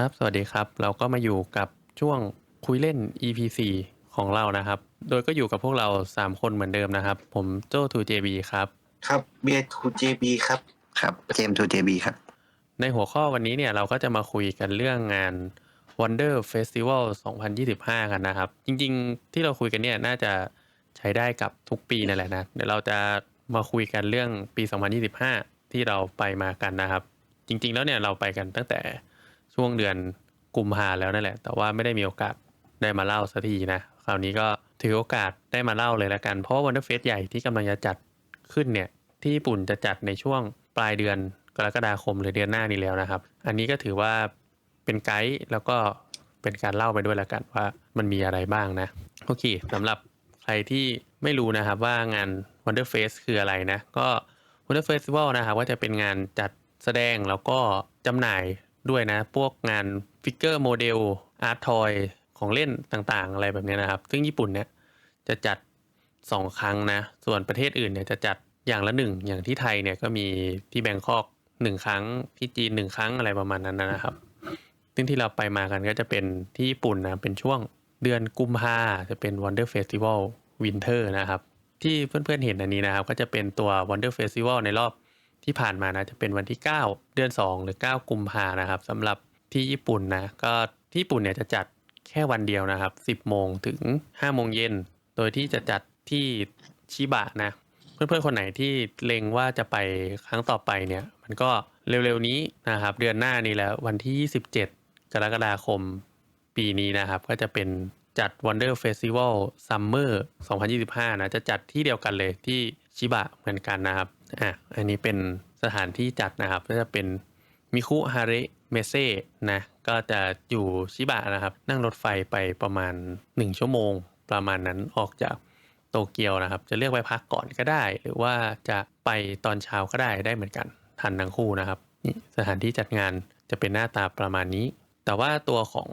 ครับ สวัสดีครับ เราก็มาอยู่กับช่วงคุยเล่น EP 4ของเรานะครับ โดยก็อยู่กับพวกเรา 3 คนเหมือนเดิมนะครับ ผมโจ้ทูเจบีครับ ครับเบียร์ทูเจบีครับ ครับเจมส์ทูเจบีครับ ในหัวข้อวันนี้เนี่ยเราก็จะมาคุยกันเรื่องงาน Wonder Festival 2025 กันนะครับ จริงๆ ที่เราคุยกันเนี่ยน่าจะใช้ได้กับทุกปีนั่นแหละนะ เดี๋ยวเราจะมาคุยกันเรื่องปี 2025 ที่เราไปมากันนะครับ จริง ๆ แล้วเนี่ยเราไปกันตั้งแต่ ช่วงเดือนกุมภาแล้วนั่นแหละ แต่ว่าไม่ได้มีโอกาสได้มาเล่าสักทีนะ คราวนี้ก็ถือโอกาสได้มาเล่าเลยละกัน เพราะว่า Wonder Fest ใหญ่ที่กำลังจะจัดขึ้นเนี่ย ที่ญี่ปุ่นจะจัดในช่วงปลายเดือนกรกฎาคมหรือเดือนหน้านี้แล้วนะครับ อันนี้ก็ถือว่าเป็นไกด์แล้วก็เป็นการเล่าไปด้วยละกันว่ามันมีอะไรบ้างนะ โอเคสำหรับใครที่ไม่รู้นะครับว่างาน Wonder Fest คืออะไรนะ ก็ Wonder Festival นะครับก็จะเป็นงานจัดแสดงแล้วก็จำหน่าย ด้วยนะ พวกงานฟิกเกอร์โมเดลอาร์ตทอยของเล่นต่างๆ อะไรแบบนี้นะครับ ซึ่งญี่ปุ่นเนี่ยจะจัด 2 ครั้งนะ ส่วนประเทศอื่นเนี่ยจะจัดอย่างละหนึ่งอย่างที่ไทยเนี่ยก็มีที่แบงคอกหนึ่งครั้งที่จีนหนึ่งครั้งอะไรประมาณนั้นนะครับ ซึ่งที่เราไปมากันก็จะเป็นที่ญี่ปุ่นนะเป็นช่วงเดือนกุมภาจะเป็น Wonder Festival Winter นะครับ ที่เพื่อนๆเห็นอันนี้นะครับ ก็จะเป็นตัว Wonder Festival ในรอบ ที่ผ่านมานะจะเป็นวันที่ 9 เดือน 2 หรือ 9 กุมภานะครับสำหรับที่ญี่ปุ่นนะก็ที่ญี่ปุ่นเนี่ยจะจัดแค่วันเดียวนะครับ 10 โมงถึง 5 โมงเย็น โดยที่จะจัดที่ชิบะนะเพื่อนๆคนไหนที่เล็งว่าจะไปครั้งต่อไปเนี่ย มันก็เร็วๆนี้นะครับ เดือนหน้านี้แล้ววันที่ 27 กรกฎาคมปีนี้นะครับ ก็จะเป็นจัด Wonder Festival Summer 2025 นะ จะจัดที่เดียวกันเลยที่ชิบะเหมือนกันนะครับ อะอันนี้เป็นสถานที่จัดนะครับ ก็จะเป็นมิคุฮาระเมเซ่นะก็จะอยู่ชิบะนะครับ นั่งรถไฟไปประมาณ 1 ชั่วโมง ประมาณนั้นออกจากโตเกียวนะครับ จะเลือกไปพักก่อนก็ได้ หรือว่าจะไปตอนเช้าก็ได้ได้เหมือนกันทันทั้งคู่นะครับนี่สถานที่จัดงานจะเป็นหน้าตาประมาณนี้ แต่ว่าตัวของ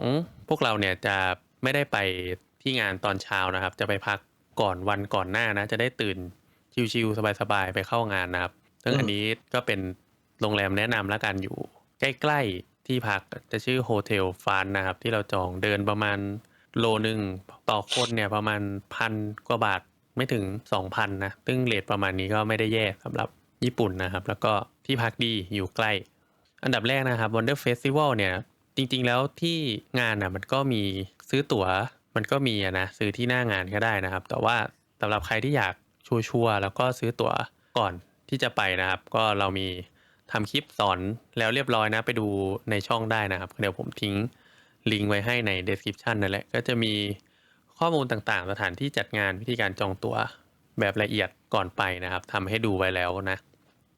พวกเราเนี่ยจะไม่ได้ไปที่งานตอนเช้านะครับ จะไปพักก่อนวันก่อนหน้านะ จะได้ตื่น ชิวๆสบายๆไปเข้างานนะครับซึ่งอันนี้ก็เป็นโรงแรมแนะนำแล้วกันอยู่ ใกล้ๆที่พักจะชื่อโฮเทลฟานนะครับ ที่เราจองเดินประมาณโลหนึ่งต่อคนเนี่ยประมาณพันกว่าบาทไม่ถึง 2,000นะซึ่งเลทประมาณนี้ก็ไม่ได้แย่สำหรับญี่ปุ่นนะครับ แล้วก็ที่พักดีอยู่ใกล้ อันดับแรกนะครับ Wonder Festival เนี่ย จริงๆแล้วที่งานน่ะมันก็มีซื้อตั๋วมันก็มีอะนะซื้อที่หน้างานก็ได้นะครับ แต่ว่าสำหรับใครที่อยาก ชัวร์ๆแล้วก็ซื้อตั๋วก่อนที่จะไปนะครับ ก็เรามีทำคลิปสอนแล้วเรียบร้อยนะ ไปดูในช่องได้นะครับ เดี๋ยวผมทิ้งลิงก์ไว้ให้ใน description นั่นแหละ ก็จะมีข้อมูลต่างๆ สถานที่จัดงานวิธีการจองตั๋วแบบละเอียดก่อนไปนะครับทำให้ดูไว้แล้วนะ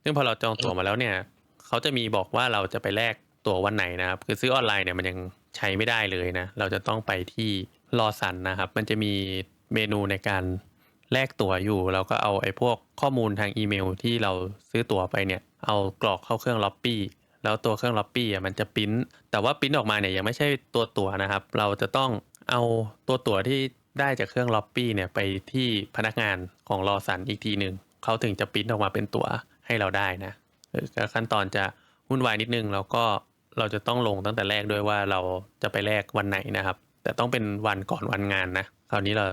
ซึ่งพอเราจองตั๋วมาแล้วเนี่ย เขาจะมีบอกว่าเราจะไปแลกตั๋ววันไหนนะครับ คือซื้อออนไลน์เนี่ยมันยังใช้ไม่ได้เลยนะ เราจะต้องไปที่รอสันนะครับ มันจะมีเมนูในการ แลกตั๋วอยู่เราก็เอาไอ้พวกข้อมูลทางอีเมลที่เราซื้อตั๋วไปเนี่ย เอากรอกเข้าเครื่องล็อปปี้แล้วตัวเครื่องล็อปปี้อะมันจะปิ้นแต่ว่าปิ้นออกมาเนี่ยยังไม่ใช่ตัวตั๋วนะครับ เราจะต้องเอาตัวตั๋วที่ได้จากเครื่องล็อปปี้เนี่ยไปที่พนักงานของรอสันอีกทีหนึ่งเขาถึงจะปิ้นออกมาเป็นตั๋วให้เราได้นะขั้นตอนจะวุ่นวายนิดนึงแล้วก็เราจะต้องลงตั้งแต่แรกด้วยว่าเราจะไปแลกวันไหนนะครับ แต่ต้องเป็นวันก่อนวันงานนะคราวนี้เรา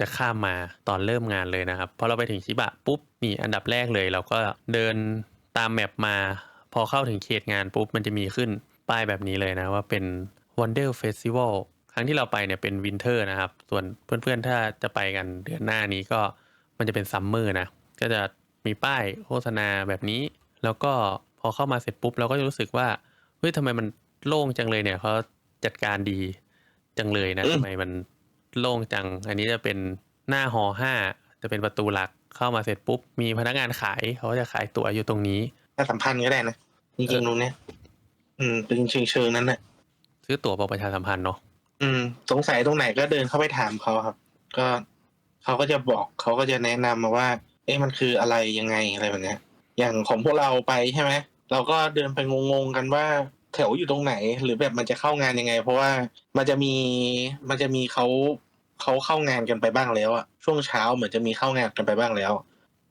จะข้ามมาตอนเริ่มงานเลยนะครับพอเราไปถึงชิบะปุ๊บนี่อันดับแรกเลย เราก็เดินตามแมปมา พอเข้าถึงเขตงานปุ๊บมันจะมีขึ้นป้ายแบบนี้เลยนะว่าเป็น Wonder Festival ครั้งที่เราไปเนี่ยเป็นวินเทอร์นะครับ ส่วนเพื่อนๆถ้าจะไปกันเดือนหน้านี้ก็มันจะเป็นซัมเมอร์นะ ก็จะมีป้ายโฆษณาแบบนี้ แล้วก็พอเข้ามาเสร็จปุ๊บ เราก็จะรู้สึกว่าเฮ้ยทำไมมันโล่งจังเลยเนี่ยเขาจัดการดีจังเลยนะทำไมมัน โล่งจัง อันนี้จะเป็นหน้าหอห้าจะเป็นประตูหลักเข้ามาเสร็จปุ๊บ มีพนักงานขายเขาก็จะขายตั๋วอยู่ตรงนี้ถ้าสัมพันธ์ก็ได้นะจริงๆตรงเนี้ยอืมเป็นเชิงเชิงๆนั้นน่ะซื้อตั๋วบอกประชาสัมพันธ์เนาะอืม สงสัยตรงไหนก็เดินเข้าไปถามเขาครับ ก็เขาก็จะบอกเขาก็จะแนะนำมาว่า เอ๊ะมันคืออะไรยังไงอะไรแบบเนี้ย อย่างของพวกเราไปใช่ไหมเราก็เดินไปงงๆกันว่า แถวอยู่ตรงไหน หรือแบบมันจะเข้างานยังไง เพราะว่ามันจะมีมันจะมีเขาเขาเข้างานกันไปบ้างแล้วอะช่วงเช้าเหมือนจะมีเข้างานกันไปบ้างแล้ว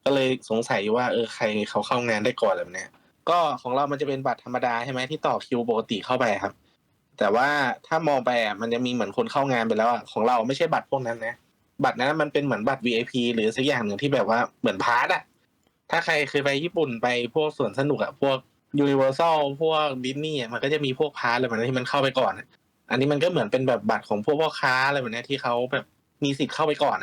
ก็เลยสงสัยว่าเออใครเขาเข้างานได้ก่อนแบบเนี้ยก็ของเรามันจะเป็นบัตรธรรมดาใช่ไหมที่ต่อคิวปกติเข้าไปครับ แต่ว่าถ้ามองไปอะมันจะมีเหมือนคนเข้างานไปแล้วอะของเราไม่ใช่บัตรพวกนั้นนะบัตรนั้นมันเป็นเหมือนบัตร VIP หรือสักอย่างหนึ่งที่แบบว่าเหมือนพาร์ทอะถ้าใครเคยไปญี่ปุ่นไปพวกสวนสนุกอะพวก Universal พวกดิสนีย์มันก็จะมีพวกพาร์ทอะไรแบบนั้นที่มันเข้าไปก่อน อันนี้มันก็เหมือนเป็นแบบบัตรของพวกพ่อค้าอะไรแบบนี้ที่เขาแบบมีสิทธิ์เข้าไปก่อน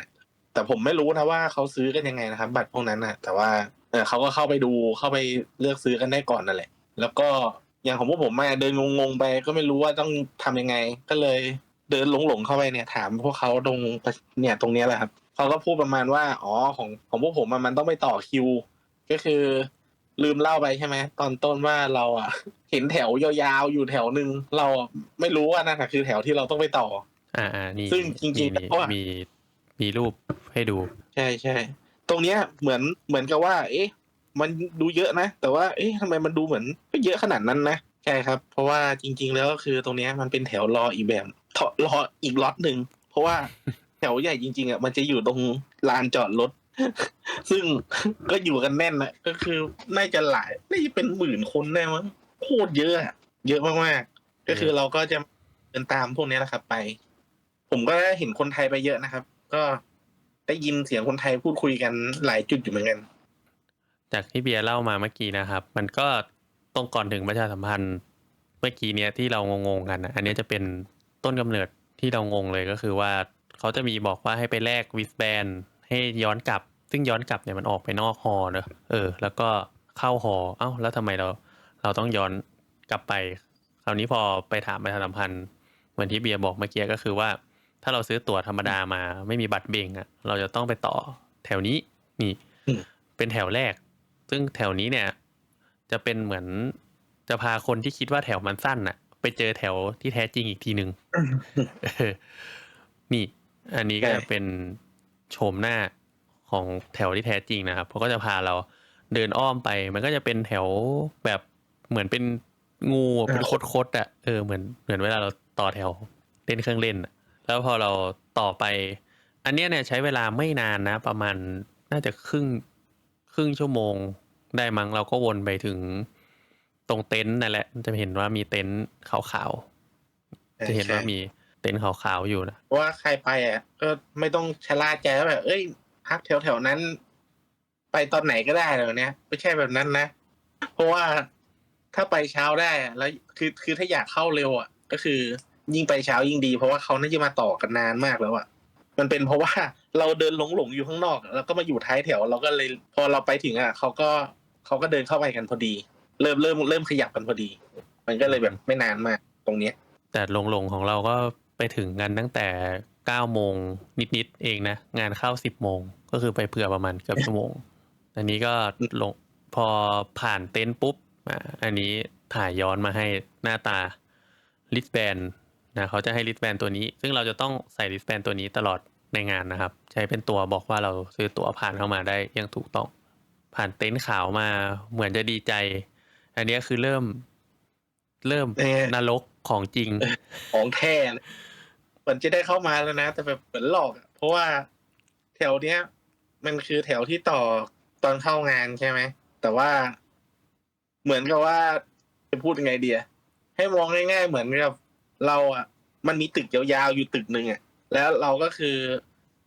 แต่ผมไม่รู้นะว่าเขาซื้อกันยังไงนะครับ บัตรพวกนั้นนะแต่ว่าเออเขาก็เข้าไปดูเข้าไปเลือกซื้อกันได้ก่อนนั่นแหละ แล้วก็อย่างของพวกผมมาเดินงงๆไปก็ไม่รู้ว่าต้องทำยังไง ก็เลยเดินหลงๆเข้าไปเนี่ยถามพวกเขาตรงเนี่ยตรงนี้แหละครับเขาก็พูดประมาณว่าอ๋อของของพวกผมมันต้องไปต่อคิว ก็คือ ลืมเล่าไปใช่ไหมตอนต้นว่าเราอะ เห็นแถวยาวๆอยู่แถวหนึ่งเราอะไม่รู้ว่านั่นอะคือแถวที่เราต้องไปต่อ อ่าอ่านี่ซึ่งจริงๆมีแล้วอะมีมีรูปให้ดู ใช่ใช่ตรงเนี้ยเหมือนเหมือนกับว่า เอ๊ะ มันดูเยอะนะ แต่ว่า เอ๊ะทำไมมันดูเหมือนไม่เยอะขนาดนั้นนะใช่ครับ เพราะว่าจริง ๆ แล้วก็คือตรงเนี้ยมันเป็นแถวรออีกแบบถรออีกล็อตหนึ่งเพราะว่าแถวใหญ่จริง ๆอะมันจะอยู่ตรงลานจอดรถ ซึ่งก็อยู่กันแน่นนะก็คือน่าจะหลายน่าจะเป็นหมื่นคนได้มั้งโคตรเยอะอะเยอะมากๆก็คือเราก็จะเดินตามพวกนี้แหละครับ ไป ผมก็ได้เห็นคนไทยไปเยอะนะครับ ก็ได้ยินเสียงคนไทยพูดคุยกันหลายจุดอยู่เหมือนกัน จากที่เบียร์เล่ามาเมื่อกี้นะครับ มันก็ตรงก่อนถึงประชาสัมพันธ์ เมื่อกี้เนี้ยที่เรางงๆกันนะอันนี้จะเป็นต้นกำเนิดที่เรางงเลยก็คือว่าเขาจะมีบอกว่าให้ไปแลกวิสแบน ให้ย้อนกลับ ซึ่งย้อนกลับเนี่ยมันออกไปนอกฮอเนอะเออ แล้วก็เข้าฮอเอ้า แล้วทำไมเรา เราต้องย้อนกลับไป คราวนี้พอไปถามประชาสัมพันธ์เหมือนที่เบียร์บอกเมื่อกี้ก็คือว่า ถ้าเราซื้อตั๋วธรรมดามา ไม่มีบัตรเบงอะ เราจะต้องไปต่อแถวนี้นี่อืมเป็นแถวแรก ซึ่งแถวนี้เนี่ย จะเป็นเหมือนจะพาคนที่คิดว่าแถวมันสั้นน่ะ ไปเจอแถวที่แท้จริงอีกทีหนึ่งเออนี่ อันนี้ก็ใช่จะเป็น โฉมหน้าของแถวที่แท้จริงนะครับเขาก็จะพาเราเดินอ้อมไป มันก็จะเป็นแถวแบบเหมือนเป็นงูเป็นคดๆอะเออเหมือนเหมือนเวลาเราต่อแถวเล่นเครื่องเล่น แล้วพอเราต่อไป อันเนี้ยเนี่ยใช้เวลาไม่นานนะ ประมาณน่าจะครึ่งครึ่งชั่วโมงได้มั้งเราก็วนไปถึงตรงเต็นท์นั่นแหละ จะเห็นว่ามีเต็นท์ขาวๆจะเห็นว่ามี ต็นท์ขาวๆอยู่นะเพราะว่าใครไปอะก็ไม่ต้องชะล่าใจว่าแบบเอ้ย พักแถวแถวๆนั้น ไปตอนไหนก็ได้เลยเนี้ยไม่ใช่แบบนั้นนะ เพราะว่าถ้าไปเช้าได้อะแล้วคือคือถ้าอยากเข้าเร็วอะ ก็คือ ยิ่งไปเช้ายิ่งดี เพราะว่าเขาน่าจะมาต่อกันนานมากแล้วอะมันเป็นเพราะว่าเราเดินหลงหลงๆอยู่ข้างนอก แล้วก็มาอยู่ท้ายแถว เราก็เลย พอเราไปถึงอะเขาก็เขาก็เดินเข้าไปกันพอดี เริ่มเริ่มเริ่มขยับกันพอดี มันก็เลยแบบไม่นานมากตรงเนี้ย แต่ลงๆของเราก็ ไปถึงกันตั้งแต่เก้าโมงนิดๆเองนะ งานเข้าสิบโมงก็คือไปเผื่อประมาณเกือบชั่วโมง อันนี้ก็ลงพอผ่านเต็นท์ปุ๊บอ่าอันนี้ถ่ายย้อนมาให้หน้าตาลิสแบนนะเขาจะให้ลิสแบนตัวนี้ ซึ่งเราจะต้องใส่ลิสแบนตัวนี้ตลอดในงานนะครับ ใช้เป็นตัวบอกว่าเราซื้อตั๋วผ่านเข้ามาได้อยังถูกต้อง ผ่านเต็นท์ขาวมาเหมือนจะดีใจ อันนี้คือเริ่ม เริ่มเอ๊ะนรกของจริง ของแท้เลยเหมือนจะได้เข้ามาแล้วนะ แต่แบบเหมือนหลอกอะเพราะว่าแถวเนี้ย มันคือแถวที่ต่อตอนเข้างานใช่ไหม แต่ว่าเหมือนกับว่าจะพูดยังไงเดียให้มองง่าย ๆ เหมือนกับเราอะ มันมีตึกยาวๆอยู่ตึกหนึ่งอะ แล้วเราก็คือ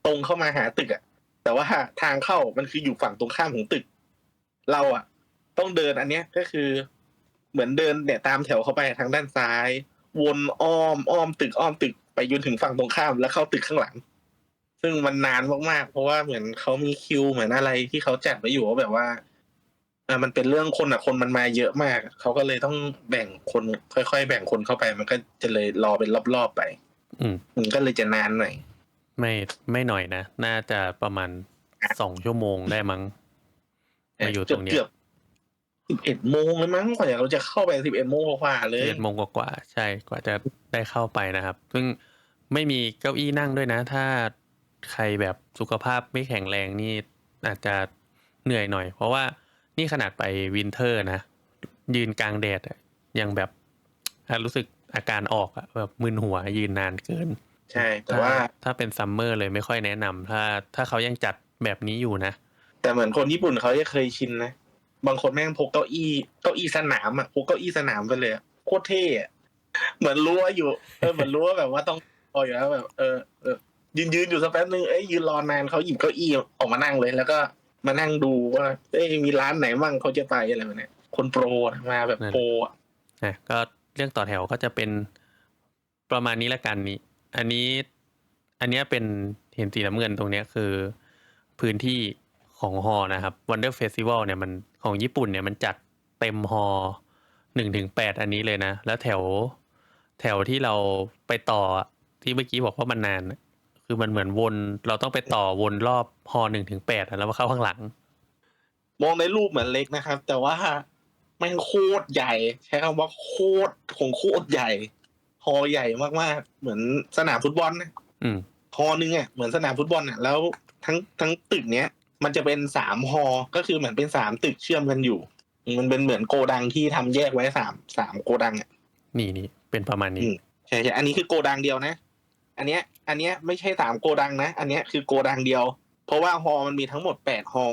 ตรงเข้ามาหาตึกอะ แต่ว่าทางเข้ามันคืออยู่ฝั่งตรงข้ามของตึก เราอะ ต้องเดินอันเนี้ยก็คือ เหมือนเดินเนี่ยตามแถวเข้าไปทางด้านซ้าย วนอ้อมอ้อมตึกอ้อมตึกไปจนถึงฝั่งตรงข้ามแล้วเข้าตึกข้างหลัง ซึ่งมันนานมากๆ เพราะว่าเหมือนเขามีคิวเหมือนอะไรที่เขาจัดไว้อยู่ว่าแบบว่าอ่ามันเป็นเรื่องคนอะคนมันมาเยอะมากเขาก็เลยต้องแบ่งคน ค่อย ๆ แบ่งคนเข้าไป มันก็จะเลยรอเป็นรอบๆไป อืมมันก็เลยจะนานหน่อยไม่ไม่หน่อยนะ น่าจะประมาณสองชั่วโมงได้มั้งมาอยู่ตรงเนี้ยเกือบ สิบเอ็ดโมงเลยมั้งกว่าเราจะเข้าไปสิบเอ็ดโมงกว่าๆเลยเจ็ดโมงกว่าๆใช่กว่าจะได้เข้าไปนะครับ ซึ่งไม่มีเก้าอี้นั่งด้วยนะ ถ้าใครแบบสุขภาพไม่แข็งแรงนี่อาจจะเหนื่อยหน่อย เพราะว่านี่ขนาดไปวินเทอร์นะ ยืนกลางแดดอะยังแบบอะรู้สึกอาการออกอะแบบมึนหัวยืนนานเกิน ใช่ แต่ว่าถ้ถ้าเป็นซัมเมอร์เลยไม่ค่อยแนะนำถ้า ถ้าเขายังจัดแบบนี้อยู่นะ แต่เหมือนคนญี่ปุ่นเขาจะเคยชินนะ บางคนแม่งพกเก้าอี้เก้าอี้สนามอะพกเก้าอี้สนามไปเลยอะโคตรเท่อะเหมือนรู้ว่าอยู่เออเหมือนรู้ว่าแบบว่าต้องรออยู่แล้วแบบ เออเออยืนยืนอยู่สักแป๊บนึงเอ้ยยืนรอนานเขาหยิบเก้าอี้ออกมานั่งเลย แล้วก็มานั่งดูว่าเอ้ยมีร้านไหนมั่งเขาจะไปอะไรแบบเนี้ยคนโปรอะมาแบบโปรอะนะก็เรื่องต่อแถวก็จะเป็นประมาณนี้ละกันนี้อันนี้อันเนี้ยเป็นเห็นสีน้ำเงินตรงเนี้ยคือพื้นที่ของฮอนะครับ Wonder Festival เนี่ยมัน ของญี่ปุ่นเนี่ยมันจัดเต็มฮอหนึ่งถึงแปดอันนี้เลยนะ แล้วแถวแถวที่เราไปต่อที่เมื่อกี้บอกว่ามันนานอะคือมันเหมือนวน เราต้องไปต่อวนรอบฮอหนึ่งถึงแปดแล้วมาเข้าข้างหลัง มองในรูปเหมือนเล็กนะครับ แต่ว่าแม่งโคตรใหญ่ ใช้คำว่าโคตรของโคตรใหญ่ฮอใหญ่มากๆ เหมือนสนามฟุตบอลนะอืมฮอนึงอะเหมือนสนามฟุตบอลอะแล้วทั้งทั้งตึกเนี้ย มันจะเป็นสามฮอก็คือเหมือนเป็นสามตึกเชื่อมกันอยู่ มันเป็นเหมือนโกดังที่ทำแยกไว้สามสามโกดังอะนี่นี่เป็นประมาณนี้อืมใช่ใช่อันนี้คือโกดังเดียวนะ อันเนี้ย อันเนี้ยไม่ใช่สามโกดังนะ อันเนี้ยคือโกดังเดียว เพราะว่าฮอมันมีทั้งหมดแปดฮอ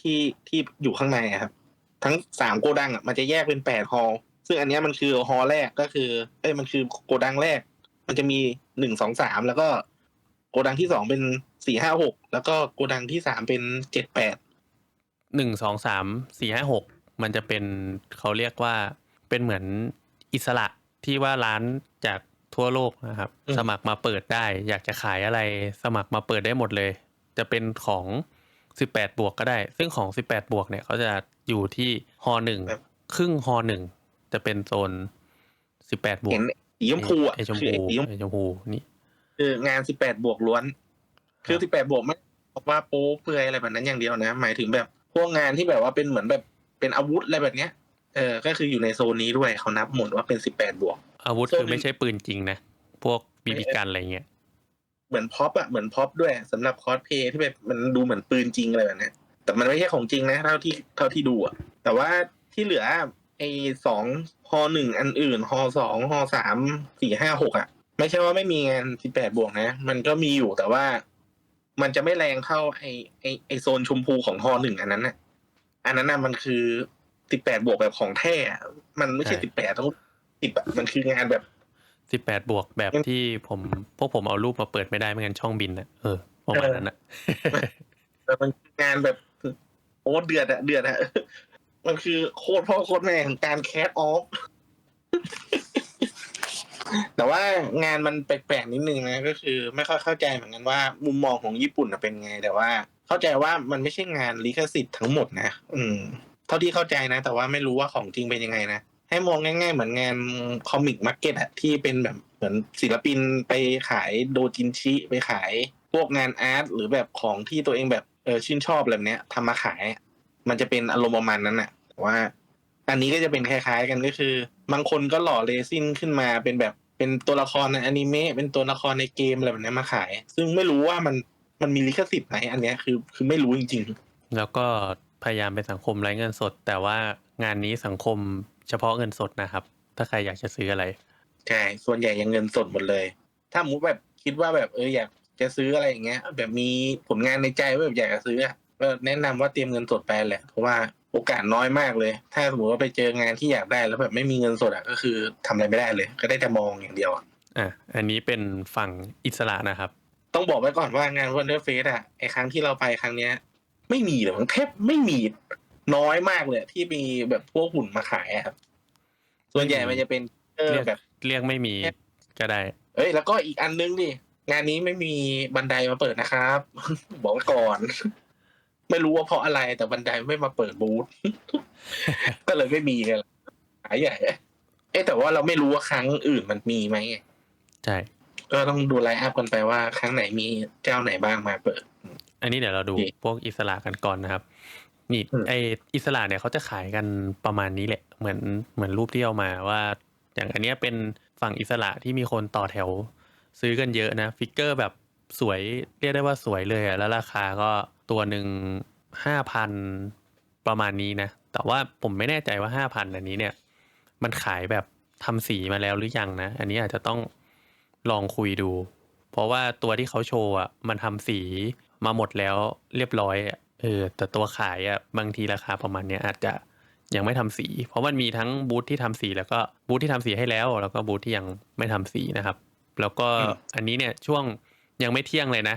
ที่ที่อยู่ข้างในอะครับ ทั้งสามโกดังอะมันจะแยกเป็นแปดฮอซึ่งอันเนี้ยมันคือฮอแรกก็คือ เอ้ยมันคือโกดังแรก มันจะมีหนึ่งสองสามแล้วก็ โกดังที่สองเป็นสี่ห้าหกแล้วก็โกดังที่สามเป็นเจ็ดแปดหนึ่งสองสามสี่ห้าหกมันจะเป็นเขาเรียกว่าเป็นเหมือนอิสระที่ว่าร้านจากทั่วโลกนะครับ สมัครมาเปิดได้ อยากจะขายอะไรสมัครมาเปิดได้หมดเลย จะเป็นของสิบแปดบวกก็ได้ ซึ่งของสิบแปดบวกเนี่ยเขาจะอยู่ที่ฮอหนึ่งครึ่งฮอหนึ่งจะเป็นโซนสิบแปดบวกเห็นสีชมพูอะไอชมคือพูไอ้สีชมไอชมพูนี่ คืองานสิบแปดบวกล้วน คือสิบแปดบวกไม่บอกว่าโป๊เปลือยอะไรแบบนั้นอย่างเดียวนะ หมายถึงแบบพวกงานที่แบบว่าเป็นเหมือนแบบเป็นอาวุธอะไรแบบเนี้ยเออก็คืออยู่ในโซนนี้ด้วยเขานับหมดว่าเป็นสิบแปดบวก อาวุธโซนคือไม่ใช่ปืนจริงนะ พวกบีบีกันอะไรเงี้ยเหมือนพ็อปอะเหมือนพ็อปด้วยสำหรับคอสเพลย์ที่แบบมันดูเหมือนปืนจริงอะไรแบบเนี้ยแต่มันไม่ใช่ของจริงนะเท่าที่เท่าที่ดูอะแต่ว่าที่เหลือไอ้สองฮอหนึ่งอันอื่นฮอสองฮอสามสี่ห้าหกอะ ไม่ใช่ว่าไม่มีงานสิบแปดบวกนะ มันก็มีอยู่แต่ว่ามันจะไม่แรงเท่าไอ้ไอ้ไอ้โซนชมพูของฮอหนึ่งอันนั้นน่ะ อันนั้นน่ะมันคือสิบแปดบวกแบบของแท้อะมันไม่ใช่ใช่สิบแปดต้องสิบอะมันคืองานแบบสิบแปดบวกแบบที่ผมพวกผมเอารูปมาเปิดไม่ได้ไม่งั้นช่องบินอะเออประมาณนั้นอะแต่มันคืองานแบบโอ้เดือดอะเดือดอะมันคือโคตรพ่อโคตรแม่ของการแคสออฟ แต่ว่างานมันแปลกๆนิดนึงนะก็คือ ไม่ค่อยเข้าใจเหมือนกันว่า มุมมองของญี่ปุ่นเป็นไง แต่ว่า เข้าใจว่ามันไม่ใช่งานลิขสิทธิ์ทั้งหมดนะอืม เท่าที่เข้าใจนะ แต่ว่าไม่รู้ว่าของจริงเป็นยังไงนะให้มองง่ายๆ เหมือนงานคอมิกมาร์เก็ตอะที่เป็นแบบเหมือนศิลปินไปขายโดจินชิไปขายพวกงานอาร์ตหรือแบบของที่ตัวเองแบบเออชื่นชอบอะไรแบบเนี้ยทำมาขาย มันจะเป็นอารมณ์ประมาณนั้นน่ะแต่ว่า อันนี้ก็จะเป็นคล้ายๆกันก็คือ บางคนก็หล่อเลซินขึ้นมาเป็นแบบ เป็นตัวละครในอนิเมะเป็นตัวละครในเกมอะไรแบบเนี้ยมาขาย ซึ่งไม่รู้ว่ามันมันมีลิขสิทธิ์ไหมอันเนี้ยคือคือไม่รู้จริงแล้วก็พยายามเป็นสังคมไร้เงินสด แต่ว่างานนี้สังคมเฉพาะเงินสดนะครับ ถ้าใครอยากจะซื้ออะไรๆใช่ส่วนใหญ่ยังเงินสดหมดเลย ถ้ามุดแบบคิดว่าแบบเอออยากจะซื้ออะไรอย่างเงี้ย แบบมีผลงานในใจว่าแบบอยากจะซื้ออะก็แนะนำว่าเตรียมเงินสดไปแหละเพราะว่า โอกาสน้อยมากเลย ถ้าสมมติว่าไปเจองานที่อยากได้แล้วแบบไม่มีเงินสดอะก็คือทำอะไรไม่ได้เลย ก็ได้แต่มองอย่างเดียวอะอะอันนี้เป็นฝั่งอิสระนะครับ ต้องบอกไว้ก่อนว่างาน Wonder Face อะไอครั้งที่เราไปครั้งเนี้ย ไม่มีเลยมันแทบไม่มีน้อยมากเลย ที่มีแบบพวกหุ่นมาขายอะครับ ส่วนใหญ่มันจะเป็นเออเรียกแบบเรียกไม่มีก็ได้ เอ้ยแล้วก็อีกอันนึงดิงานนี้ไม่มีบันไดมาเปิดนะครับ บอกไว้ก่อน ไม่รู้ว่าเพราะอะไรแต่บันไดไม่มาเปิดบูธก็เลยไม่มีกันหายใหญ่เอ๊ะแต่ว่าเราไม่รู้ว่าครั้งอื่นมันมีไหมไงใช่ก็ต้องดูไลน์อัพกันไปว่าครั้งไหนมีเจ้าไหนบ้างมาเปิด อันนี้เดี๋ยวเราดูโอเคพวกอิสระกันก่อนนะครับนี่อืมไออิสระเนี่ยเขาจะขายกันประมาณนี้แหละ เหมือนเหมือนรูปที่เอามาว่า อย่างอันเนี้ยเป็นฝั่งอิสระที่มีคนต่อแถว ซื้อกันเยอะนะ ฟิกเกอร์แบบสวยเรียกได้ว่าสวยเลยอะแล้วราคาก็ ตัวหนึ่งห้าพันประมาณนี้นะ แต่ว่าผมไม่แน่ใจว่าห้าพันอันนี้เนี่ย มันขายแบบทำสีมาแล้วหรือยังนะ อันนี้อาจจะต้องลองคุยดู เพราะว่าตัวที่เขาโชว์อะมันทำสีมาหมดแล้วเรียบร้อยอะเออแต่ตัวขายอะบางทีราคาประมาณเนี้ยอาจจะยังไม่ทำสี เพราะมันมีทั้งบูธที่ทำสี แล้วก็บูธที่ทำสีให้แล้ว แล้วก็บูธที่ยังไม่ทำสีนะครับ แล้วก็อืมอันนี้เนี่ยช่วงยังไม่เที่ยงเลยนะ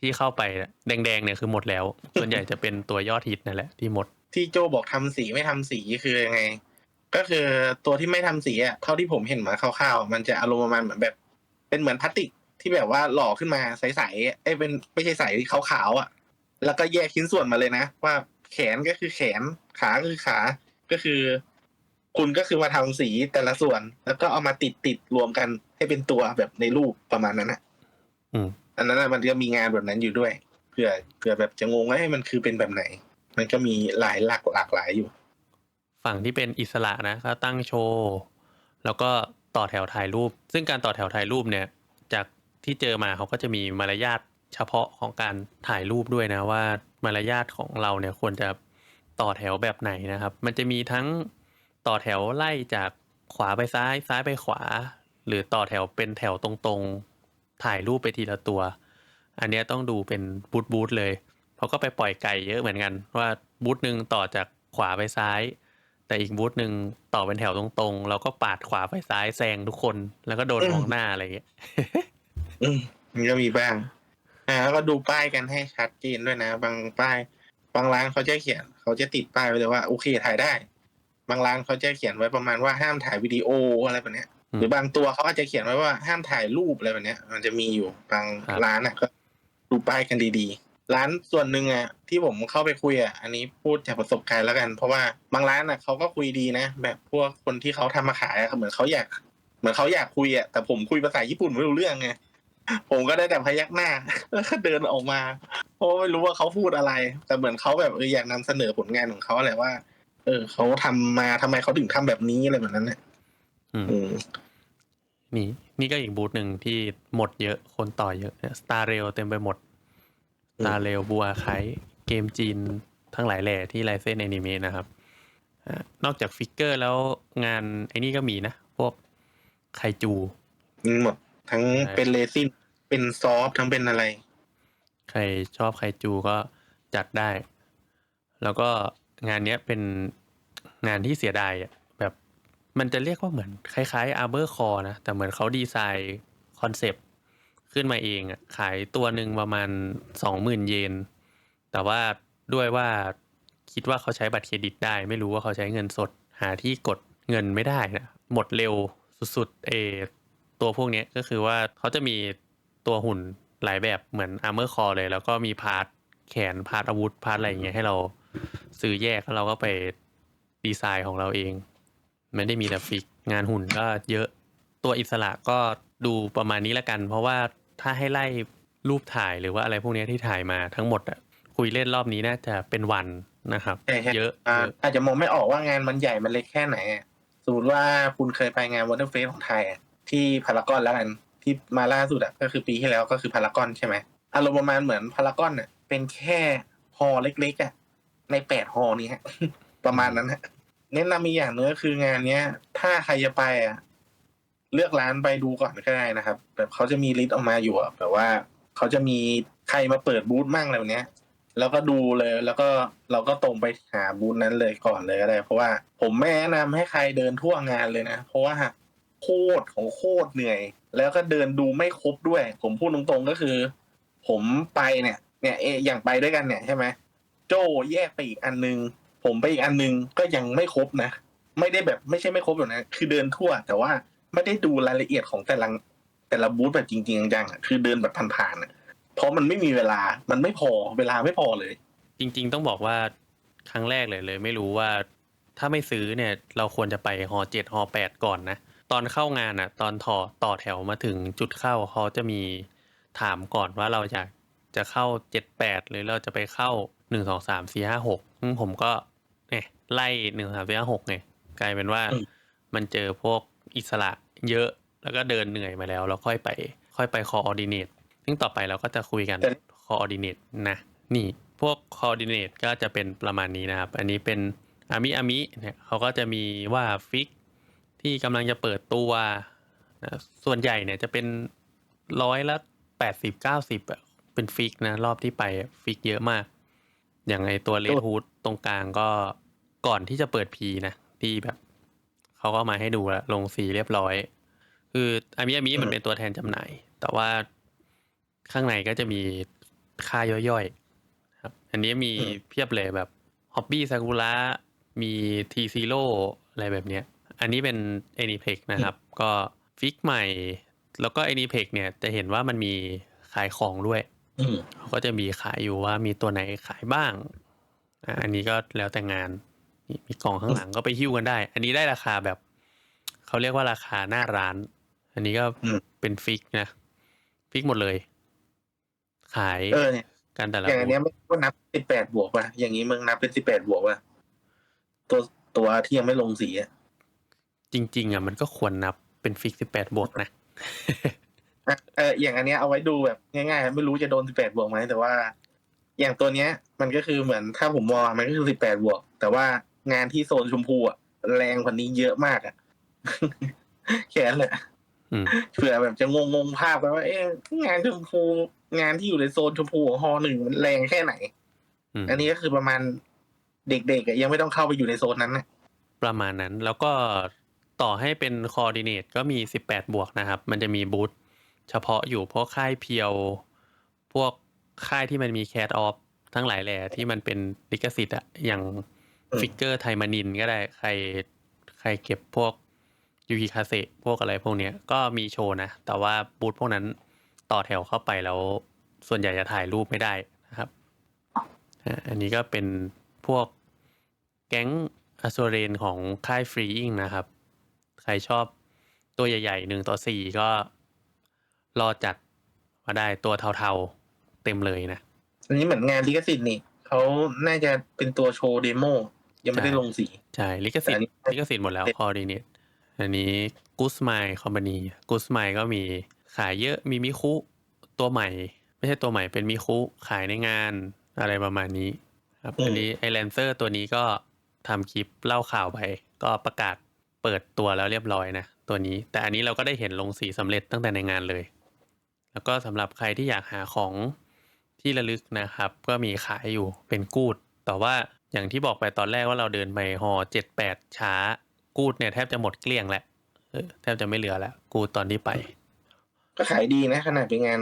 ที่เข้าไปแดงๆเนี่ยคือหมดแล้ว ส่วนใหญ่จะเป็นตัวยอดฮิตนั่นแหละที่หมด ที่โจบอกทำสีไม่ทำสีคือยังไง ก็คือตัวที่ไม่ทำสีอะเท่าที่ผมเห็นมาคร่าวๆมันจะอารมณ์ประมาณเหมือนแบบ เป็นเหมือนพลาสติกที่แบบว่าหล่อขึ้นมาใสๆเอ้ยเป็นไม่ใช่ใสขาวๆอะ แล้วก็แยกชิ้นส่วนมาเลยนะว่าแขนก็คือแขนขาก็คือขาก็คือ คุณก็คือมาทำสีแต่ละส่วน แล้วก็เอามาติดติดๆรวมกันให้เป็นตัวแบบในรูปประมาณนั้นนะอืม อันนั้นมันก็มีงานแบบนั้นอยู่ด้วยเผื่อเผื่อแบบจะงงว่าให้มันคือเป็นแบบไหน มันก็มีหลายหลากหลากหลายอยู่ ฝั่งที่เป็นอิสระนะก็ตั้งโชว์ แล้วก็ต่อแถวถ่ายรูป ซึ่งการต่อแถวถ่ายรูปเนี่ย จากที่เจอมาเขาก็จะมีมารยาทเฉพาะของการถ่ายรูปด้วยนะว่ามารยาทของเราเนี่ยควรจะต่อแถวแบบไหนนะครับ มันจะมีทั้งต่อแถวไล่จากขวาไปซ้ายซ้ายไปขวา หรือต่อแถวเป็นแถวตรงๆ ถ่ายรูปไปทีละตัว อันเนี้ยต้องดูเป็นบูธบูธเลยเขาก็ไปปล่อยไก่เยอะเหมือนกัน ว่าบูธหนึ่งต่อจากขวาไปซ้าย แต่อีกบูธหนึ่งต่อเป็นแถวตรงๆ เราก็ปาดขวาไปซ้ายแซงทุกคนแล้วก็โดนมองหน้าอะไรอย่างเงี้ยอืมมันก็มีบ้าง อ่าแล้วก็ดูป้ายกันให้ชัดเจนด้วยนะ บางป้ายบางร้านเขาจะเขียน เขาจะติดป้ายไว้เลยว่าโอเคถ่ายได้ บางร้านเขาจะเขียนไว้ประมาณว่าห้ามถ่ายวิดีโออะไรแบบเนี้ย หรือบางตัวเขาอาจจะเขียนไว้ว่าห้ามถ่ายรูปอะไรแบบเนี้ย มันจะมีอยู่บางครับร้านอะก็ดูป้ายกันดีๆ ร้านส่วนหนึ่งอะที่ผมเข้าไปคุยอะอันนี้พูดจากประสบการณ์แล้วกัน เพราะว่าบางร้านอะเขาก็คุยดีนะ แบบพวกคนที่เขาทำมาขายอะเหมือนเขาอยาก เหมือนเขาอยากคุยอะแต่ผมคุยภาษาญี่ปุ่นไม่รู้เรื่องไงผมก็ได้แต่พยักหน้าแล้วก็เดินออกมาเพราะว่าไม่รู้ว่าเขาพูดอะไร แต่เหมือนเขาแบบเอออยากนำเสนอผลงานของเขาอะไรว่า เออเขาทำมาทำไมเขาถึงทำแบบนี้อะไรแบบนั้นเนี่ยอืมอืม นี่นี่ก็อีกบูธหนึ่งที่หมดเยอะคนต่อเยอะสตาร์เรลเต็มไปหมดอืมตาเรลบัวไคเกมจีนทั้งหลายแหล่ที่ไลเซนแอนิเมะนะครับอ่านอกจากฟิกเกอร์แล้วงานไอ้นี่ก็มีนะ พวกไคจูมีหมดทั้งใช่เป็นเลซินเป็นซอฟต์ทั้งเป็นอะไร ใครชอบไคจูก็จัดได้ แล้วก็งานเนี้ยเป็นงานที่เสียดายอะแบบ มันจะเรียกว่าเหมือนคล้ายๆ Arbor Core นะ แต่เหมือนเขาดีไซน์คอนเซปต์ขึ้นมาเองอะขายตัวหนึ่งประมาณสองหมื่นเยน แต่ว่าด้วยว่าคิดว่าเขาใช้บัตรเครดิตได้ ไม่รู้ว่าเขาใช้เงินสด หาที่กดเงินไม่ได้นะหมดเร็วสุดๆเอตัวพวกนี้ก็คือว่าเขาจะมีตัวหุ่นหลายแบบเหมือน Armor Core เลย แล้วก็มีพาร์ทแขนพาร์ทอาวุธพาร์ทอะไรอย่างเงี้ยให้เราซื้อแยกแล้วเราก็ไปดีไซน์ของเราเอง ไม่ได้มีแต่ฟิกงานหุ่นก็เยอะตัวอิสระก็ดูประมาณนี้ละกัน เพราะว่าถ้าให้ไล่รูปถ่ายหรือว่าอะไรพวกเนี้ยที่ถ่ายมาทั้งหมดอะคุยเล่นรอบนี้น่าจะเป็นวันนะครับใช่ใช่เยอะอ่าเยอะอาจจะมองไม่ออกว่างานมันใหญ่มันเล็กแค่ไหนอะสมมติว่าคุณเคยไปงานวอเตอร์เฟสของไทยอะที่พารากอนแล้วกันที่มาล่าสุดอะก็คือปีที่แล้วก็คือพารากอนใช่ไหมอารมณ์ประมาณเหมือนพารากอนอะเป็นแค่ฮอลล์เล็กๆอะในแปดฮอลล์นี้ฮะประมาณนั้นฮะ แนะนำมีกอย่างหนึงก็คืองานเนี้ย ถ้าใครจะไปอะเลือกร้านไปดูก่อนก็ได้นะครับ แบบเขาจะมีลิสต์ออกมาอยู่แบบว่าเขาจะมีใครมาเปิดบูธมั่งอะไรแบบเนี้ย แล้วก็ดูเลยแล้วก็เราก็ตรงไปหาบูธนั้นเลยก่อนเลยก็ได้ เพราะว่าผมไม่แนะนำให้ใครเดินทั่วงานเลยนะเพราะว่าโคตรของโคตรเหนื่อย แล้วก็เดินดูไม่ครบด้วย ผมพูดตรงๆก็คือ ผมไปเนี่ย เนี่ยเออย่างไปด้วยกันเนี่ยใช่ไหมโจแยกไปอีกอันนึง ผมไปอีกอันนึงก็ยังไม่ครบนะ ไม่ได้แบบไม่ใช่ไม่ครบแบบนั้นคือเดินทั่ว แต่ว่าไม่ได้ดูรายละเอียดของแต่ละแต่ละบูธแบบจริงๆจังๆอะคือเดินแบบผ่านๆอะเพราะมันไม่มีเวลามันไม่พอเวลาไม่พอเลย จริง ๆ ต้องบอกว่าครั้งแรกเลยเลย ไม่รู้ว่าถ้าไม่ซื้อเนี่ย เราควรจะไปฮอเจ็ดฮอแปดก่อนนะตอนเข้างานอะ ตอนต่อต่อแถวมาถึงจุดเข้าเขาจะมีถามก่อนว่าเราอยากจะเข้าเจ็ดแปดหรือเราจะไปเข้าหนึ่งสองสามสี่ห้าหกผมก็ ไล่หนึ่งสามสี่ห้าหกไงกลายเป็นว่าอืมมันเจอพวกอิสระเยอะแล้วก็เดินเหนื่อยมาแล้วเราค่อยไป ค่อยไปคออ r d ดิเนตซึ่งต่อไปเราก็จะคุยกันแต่คออ r d ดิเนตนะนี่พวกคออ r d ดิเนตก็จะเป็นประมาณนี้นะครับ อันนี้เป็นอามิอามิเนี่ยเขาก็จะมีว่าฟิกที่กำลังจะเปิดตัวนะส่วนใหญ่เนี่ยจะเป็นร้อยละแปดสิบเก้าสิบอะเป็นฟิกนะ รอบที่ไปอะฟิกเยอะมาก อย่างไอตัวเลดฮูดตรงกลางก็ ก่อนที่จะเปิดพีนะที่แบบเขาก็มาให้ดูแล้วลงสีเรียบร้อย คืออามิอามิมันเป็นตัวแทนจำหน่าย แต่ว่าข้างในก็จะมีค่าย่อยๆครับ อันนี้มีอืมเพียบเลยแบบฮอบบี้ซากุระมีทีซีโร่อะไรแบบเนี้ย อันนี้เป็นเอนิเพกนะครับ ก็ฟิกใหม่ แล้วก็เอนิเพกเนี่ยจะเห็นว่ามันมีขายของด้วยอืมเขาก็จะมีขายอยู่ว่ามีตัวไหนขายบ้างอะอันนี้ก็แล้วแต่งานนี่ มีกล่องข้างหลังก็ไปหิ้วกันได้ อันนี้ได้ราคาแบบเขาเรียกว่าราคาหน้าร้าน อันนี้ก็อืมเป็นฟิกนะฟิกหมดเลย ขายเออเนี่ยกันแต่ละอย่างอันเนี้ยบูธไม่ก็นับสิบแปดบวกป่ะอย่างนี้มึงนับเป็นสิบแปดบวกป่ะตัวตัวที่ยังไม่ลงสีอะจริง ๆอะมันก็ควรนับเป็นฟิกสิบแปดบวกนะอะเอออย่างอันเนี้ยเอาไว้ดูแบบง่ายๆ ไม่รู้จะโดนสิบแปดบวกไหมแต่ว่า อย่างตัวเนี้ย มันก็คือเหมือนถ้าผมมองมันก็คือสิบแปดบวก แต่ว่า งานที่โซนชมพูอะแรงกว่านี้เยอะมากอะแค่นั้นแหละอืมเผื่อแบบจะงงงๆภาพไปว่า เอ๊ะงานชมพูงานที่อยู่ในโซนชมพูของฮอหนึ่งมันแรงแค่ไหนอืมอันนี้ก็คือประมาณเด็กๆอะยังไม่ต้องเข้าไปอยู่ในโซนนั้นนะประมาณนั้นแล้วก็ต่อให้เป็นคอ r d ดิเนตก็มีสิบแปดบวกนะครับ มันจะมีบูธเฉพาะอยู่พวกค่ายเพียว พวกค่ายที่มันมีแค t ออฟทั้งหลายแหล่ที่มันเป็นลิขสิทธิ์อะอย่าง ฟิกเกอร์ไทมานินก็ได้ใครใครเก็บพวกยูกิคาเซพวกอะไรพวกเนี้ยก็มีโชว์นะ แต่ว่าบูธพวกนั้นต่อแถวเข้าไปแล้ว ส่วนใหญ่จะถ่ายรูปไม่ได้นะครับอะอันนี้ก็เป็นพวกแก๊งอ s โ r เรนของค่ายฟรีอิงนะครับ ใครชอบตัวใหญ่ๆหนึ่งต่อสี่ก็รอจัดมาได้ตัวเทาๆเต็มเลยนะ อันนี้เหมือนงานลิขสิทธิ์นี่เขาน่าจะเป็นตัวโชว์เดโม ยังไม่ได้ลงสีใช่ลิขสิทแต่อันนี้ธิ์ลิขสิทธิ์หมดแล้วคอ r d ดิเนตอันนี้กูสไมล์คอมพานีกูสไมล์ก็มีขายเยอะมีมิคุตัวใหม่ ไม่ใช่ตัวใหม่เป็นมิคุขายในงานอะไรประมาณนี้ ครับอืมอันนี้ไอแลนเซอร์ตัวนี้ก็ทำคลิปเล่าข่าวไป ก็ประกาศเปิดตัวแล้วเรียบร้อยนะตัวนี้ แต่อันนี้เราก็ได้เห็นลงสีสำเร็จตั้งแต่ในงานเลย แล้วก็สำหรับใครที่อยากหาของที่ระลึกนะครับ ก็มีขายอยู่เป็นกูดแต่ว่า อย่างที่บอกไปตอนแรกว่าเราเดินไปฮอเจ็ดแปดช้า กูดเนี่ยแทบจะหมดเกลี้ยงแล้วเออแทบจะไม่เหลือแล้ว กูดตอนที่ไป ก็ขายดีนะ ขนาดเป็นงาน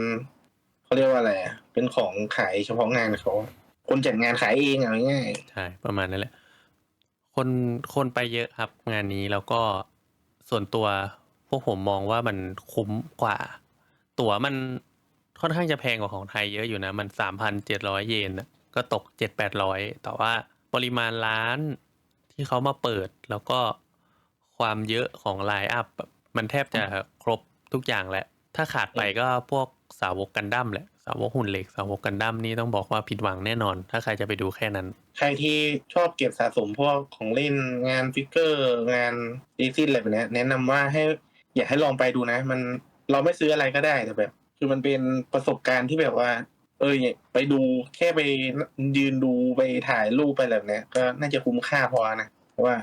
เขาเรียกว่าอะไรอะเป็นของขายเฉพาะงานเขาคนจัดงานขายเองเอะง่ายใช่ประมาณนั้นแหละ คนคนไปเยอะครับ งานนี้แล้วก็ส่วนตัวพวกผมมองว่ามันคุ้มกว่า ตั๋วมันค่อนข้างจะแพงกว่าของไทยเยอะอยู่นะ มันสามพันเจ็ดร้อยเยนน่ะก็ตกเจ็ดแปดร้อยแต่ว่า ปริมาณร้านที่เขามาเปิด แล้วก็ความเยอะของไลน์อัพมันแทบจะครบทุกอย่างแหละ ถ้าขาดไปก็พวกสาวกกันดั้มแหละ สาวกหุ่นเหล็ก สาวกกันดั้มนี่ต้องบอกว่าผิดหวังแน่นอน ถ้าใครจะไปดูแค่นั้น ใครที่ชอบเก็บสะสมพวกของเล่นงานฟิกเกอร์ งานดีซินอะไรแบบนี้แนะนำว่าให้อยากให้ลองไปดูนะ มันเราไม่ซื้ออะไรก็ได้แต่แบบ คือมันเป็นประสบการณ์ที่แบบว่า เออไปดูแค่ไปยืนดูไปถ่ายรูปไปแบบเนี้ยก็น่าจะคุ้มค่าพอนะเพราะว่า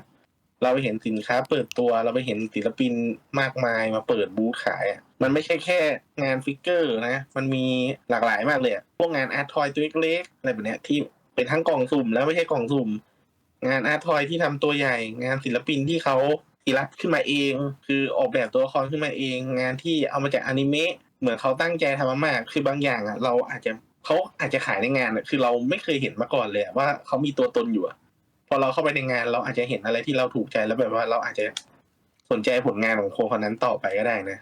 เราไปเห็นสินค้าเปิดตัวเราไปเห็นศิลปินมากมายมาเปิดบูธขาย มันไม่ใช่แค่งานฟิกเกอร์นะ มันมีหลากหลายมากเลย พวกงานอาร์ตทอยตัวเล็กๆอะไรแบบนี้ที่เป็นทั้งกล่องสุ่มแล้วไม่ใช่กล่องสุ่ม งานอาร์ตทอยที่ทำตัวใหญ่ งานศิลปินที่เขาศิลปขึ้นมาเอง คือออกแบบตัวละครขึ้นมาเอง งานที่เอามาจากอนิเมะ เหมือนเขาตั้งใจทำมามากคือบางอย่างอะ เราอาจจะเขาอาจจะขายในงานคือเราไม่เคยเห็นมาก่อนเลยว่าเขามีตัวตนอยู่พอเราเข้าไปในงาน เราอาจจะเห็นอะไรที่เราถูกใจแล้วแบบว่าเราอาจจะสนใจผลงานของคนคนนั้นต่อไปก็ได้นะ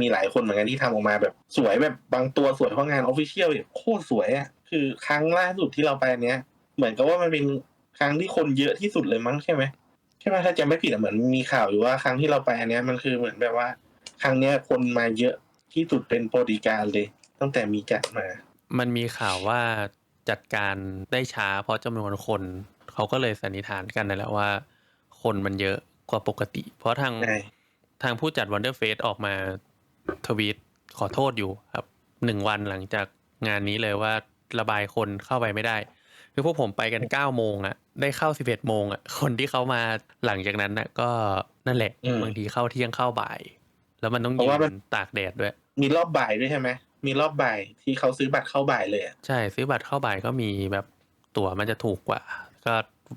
มีหลายคนเหมือนกันที่ทำออกมาแบบสวยแบบบางตัวสวยเพราะงานออฟฟิเชียลโคตรสวยอะคือครั้งล่าสุดที่เราไปอันเนี้ย เหมือนกับว่ามันเป็นครั้งที่คนเยอะที่สุดเลยมั้งใช่ไหมใช่ไหมถ้าจำไม่ผิดอะเหมือนมีข่าวอยู่ว่าครั้งที่เราไปอันเนี้ยมันคือเหมือนแบบว่า ครั้งเนี้ยคนมาเยอะ ที่สุดเป็นปรติการเลย ตั้งแต่มีจัดมา มันมีข่าวว่าจัดการได้ช้าเพราะจำนวนคน เขาก็เลยสันนิษฐานกันนั่นแหละว่า คนมันเยอะกว่าปกติ เพราะทางใช่ทางผู้จัด Wonder Face ออกมาทวีตขอโทษอยู่ครับหนึ่งวันหลังจากงานนี้เลยว่าระบายคนเข้าไปไม่ได้ คือพวกผมไปกันเก้าโมงอะได้เข้าสิบเอ็ดโมงอะคนที่เขามาหลังจากนั้นนะก็นั่นแหละอืมบางทีเข้าเที่ยงเข้าบ่าย แล้วมันต้องเพยืราะว่ามันนตากแดดด้วย มีรอบบ่ายด้วยใช่ไหมมีรอบบ่ายที่เขาซื้อบัตรเข้าบ่ายเลยอะใช่ ซื้อบัตรเข้าบ่ายก็มีแบบตั๋วมันจะถูกกว่า ก็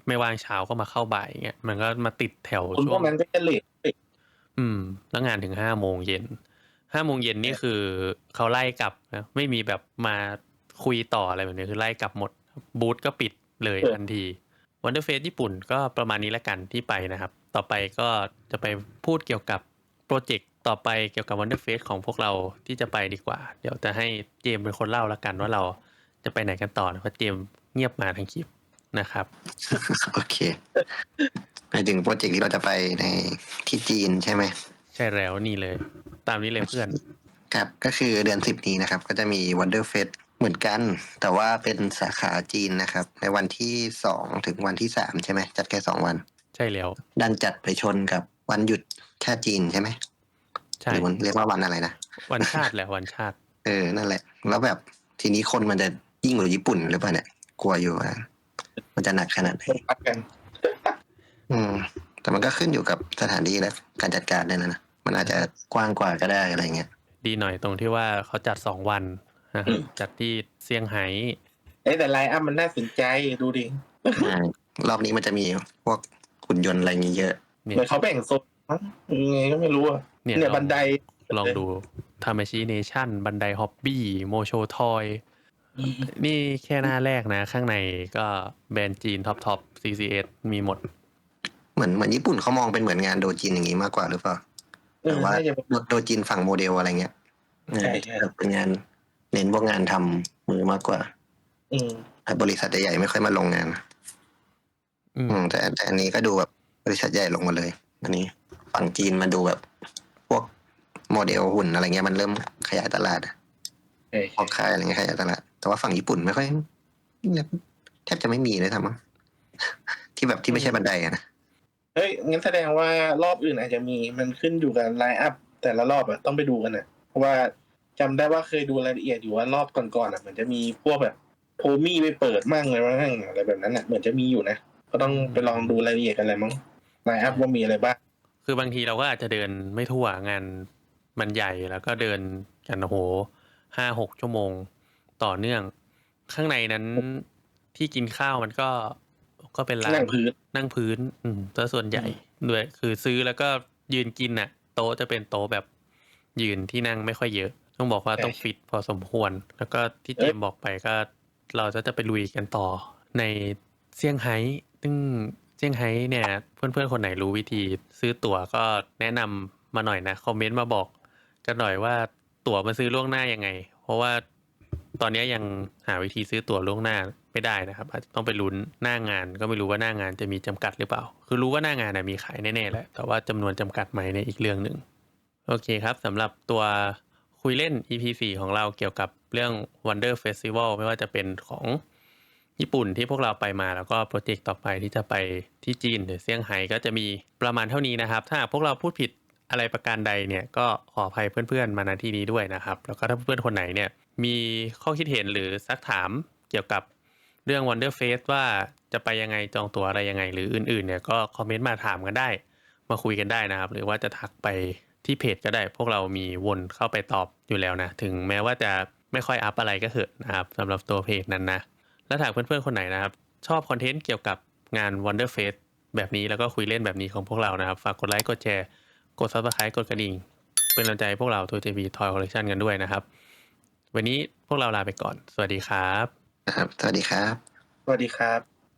ไม่ว่างเช้าก็มาเข้าบ่ายอย่างเงี้ยมันก็มาติดแถวคนพช่ววกงนั้นก็จะเลทอืม แล้วงานถึงห้าโมงเย็นห้าโมงเย็นนี่คือเขาไล่กลับนะไม่มีแบบมาคุยต่ออะไรแบบนี้คือไล่กลับหมดบูธก็ปิดเลยทันทีวันเดอร์เฟสญี่ปุ่นก็ประมาณนี้ละกันที่ไปนะครับ ต่อไปก็จะไปพูดเกี่ยวกับโปรเจกต์ ต่อไปเกี่ยวกับวันเดอร์เฟสของพวกเราที่จะไปดีกว่า เดี๋ยวจะให้เจมส์เป็นคนเล่าละกันว่าเราจะไปไหนกันต่อนะเพราะเจมส์เงียบมาทั้งคลิปนะครับ โอเคไปถึงโปรเจกต์ที่เราจะไปในที่จีนใช่ไหม ใช่แล้วนี่เลย ตามนี้เลยเพื่อน ครับก็คือเดือนสิบนี้นะครับ ก็จะมี Wonder Fest เหมือนกัน แต่ว่าเป็นสาขาจีนนะครับ ในวันที่สองถึงวันที่สามใช่ไหมจัดแค่สองวัน ใช่แล้ว ดันจัดไปชนกับวันหยุดแค่จีนใช่ไหมใช่ หรือมันเรียกว่าวันอะไรนะวันชาติแหละวันชาติ เออนั่นแหละ แล้วแบบทีนี้คนมันจะยิ่งกว่าญี่ปุ่นหรือเปล่าเนี่ยกลัวอยู่ว่ามันจะหนักขนาดไหนพักกันอืม แต่มันก็ขึ้นอยู่กับสถานที่และการจัดการด้วยนะนะมันอาจจะกว้างกว่าก็ได้อะไรเงี้ยดีหน่อยตรงที่ว่าเขาจัดสองวันนะครับจัดที่เซี่ยงไฮ้เอ้ยแต่ไลน์อัพมันน่าสนใจดูดิใช่รอบนี้มันจะมีพวกหุ่นยนต์อะไรอย่างงี้เยอะเนี่เหยมือนเขาแบ่งโซนมั้งยังไงก็ไม่รู้อะ เนี่ยเนี่ยลองบันไดลองดูทามาชิเนชั่น บันไดฮอบบี้โมโชทอย นี่แค่หน้าแรกนะ ข้างในก็แบรนด์จีนท็อปท็อป CCS มีหมด เหมือนเหมือนญี่ปุ่นเขามองเป็นเหมือนงานโดจินอย่างงี้มากกว่าหรือเปล่าเออแต่ว่าน่าจะเป็นโดโดจินฝั่งโมเดลอะไรเงี้ยใช่ใช่แบบเป็นงานเน้นพวกงานทำมือมากกว่าอืมแต่บริษัทใหญ่ๆไม่ค่อยมาลงงานอืมอืมแต่แต่อันนี้ก็ดูแบบบริษัทใหญ่ลงมาเลย อันนี้ ฝั่งจีนมาดูแบบพวก โมเดลหุ่นอะไรเงี้ยมันเริ่มขยายตลาดอะใช่พวกค่ายอะไรเงี้ยขยายตลาด แต่ว่าฝั่งญี่ปุ่นไม่ค่อยแทบจะไม่มีเลยทำมั้งที่แบบที่ไม่ใช่บันไดอะนะเฮ้ยงั้นแสดงว่ารอบอื่นอาจจะมีมันขึ้นอยู่กับไลน์อัพแต่ละรอบอะต้องไปดูกันอะเพราะว่าจำได้ว่าเคยดูรายละเอียดอยู่ว่ารอบก่อนๆอะเหมือนจะมีพวกแบบโพมี่ไปเปิดมั่งอะไรมั่งอะไรแบบนั้นอะเหมือนจะมีอยู่นะก็ต้องไปลองดูรายละเอียดกันเลยมั้งไลน์อัพว่ามีอะไรบ้างคือบางทีเราก็อาจจะเดินไม่ทั่วงาน มันใหญ่แล้วก็เดินกันโอ้โหห้าหกชั่วโมงต่อเนื่อง ข้างในนั้นที่กินข้าวมันก็ก็เป็นร้านนั่งพื้นนั่งพื้น อืมซะส่วนใหญ่ด้วยคือซื้อแล้วก็ยืนกินน่ะ โต๊ะจะเป็นโต๊ะแบบยืนที่นั่งไม่ค่อยเยอะ ต้องบอกว่าใช่ต้องฟิตพอสมควร แล้วก็ที่เจมส์บอกไปก็ เราจะจะไปลุยกันต่อในเซี่ยงไฮ้ซึ่งเซี่ยงไฮ้เนี่ย เพื่อนๆคนไหนรู้วิธีซื้อตั๋วก็แนะนำมาหน่อยนะ คอมเมนต์มาบอก กันหน่อยว่าตั๋วมาซื้อล่วงหน้ายังไง เพราะว่าตอนนี้ยังหาวิธีซื้อตั๋วล่วงหน้าไม่ได้นะครับอาจจะต้องไปลุ้นหน้างาน ก็ไม่รู้ว่าหน้างานจะมีจำกัดหรือเปล่า คือรู้ว่าหน้างานนะมีขายแน่ๆแหละแต่ว่าจำนวนจำกัดไหมในยอีกเรื่องหนึ่งโอเคครับสำหรับตัวคุยเล่น EP 4ของเราเกี่ยวกับเรื่อง Wonder Festival ไม่ว่าจะเป็นของญี่ปุ่นที่พวกเราไปมาแล้วก็โปรเจกต์ต่อไปที่จะไปที่จีนหรือเซี่ยงไฮ้ก็จะมีประมาณเท่านี้นะครับ ถ้าพวกเราพูดผิด อะไรประการใดเนี่ยก็ขออภัยเพื่อนๆ มาณที่นี้ด้วยนะครับ แล้วก็ถ้าเพื่อนๆคนไหนเนี่ยมีข้อคิดเห็นหรือซักถามเกี่ยวกับเรื่อง Wonder Fest ว่าจะไปยังไงจองตั๋วอะไรยังไง หรืออื่นๆเนี่ยก็คอมเมนต์มาถามกันได้ มาคุยกันได้นะครับ หรือว่าจะทักไปที่เพจก็ได้ พวกเรามีวนเข้าไปตอบอยู่แล้วนะ ถึงแม้ว่าจะไม่ค่อยอัพอะไรก็เถอะนะครับสำหรับตัวเพจนั้นนะแล้วถ้าเพื่อนๆคนไหนนะครับ ชอบคอนเทนต์เกี่ยวกับงาน Wonder Fest แบบนี้แล้วก็คุยเล่นแบบนี้ของพวกเรานะครับ ฝากกดไลค์กดแชร์ กด subscribe กดกระดิ่ง เป็นกำลังใจให้พวกเราทัวร์เจบีทอยคอลเลคชันกันด้วยนะครับ วันนี้พวกเราลาไปก่อน สวัสดีครับนะครับ สวัสดีครับ สวัสดีครับ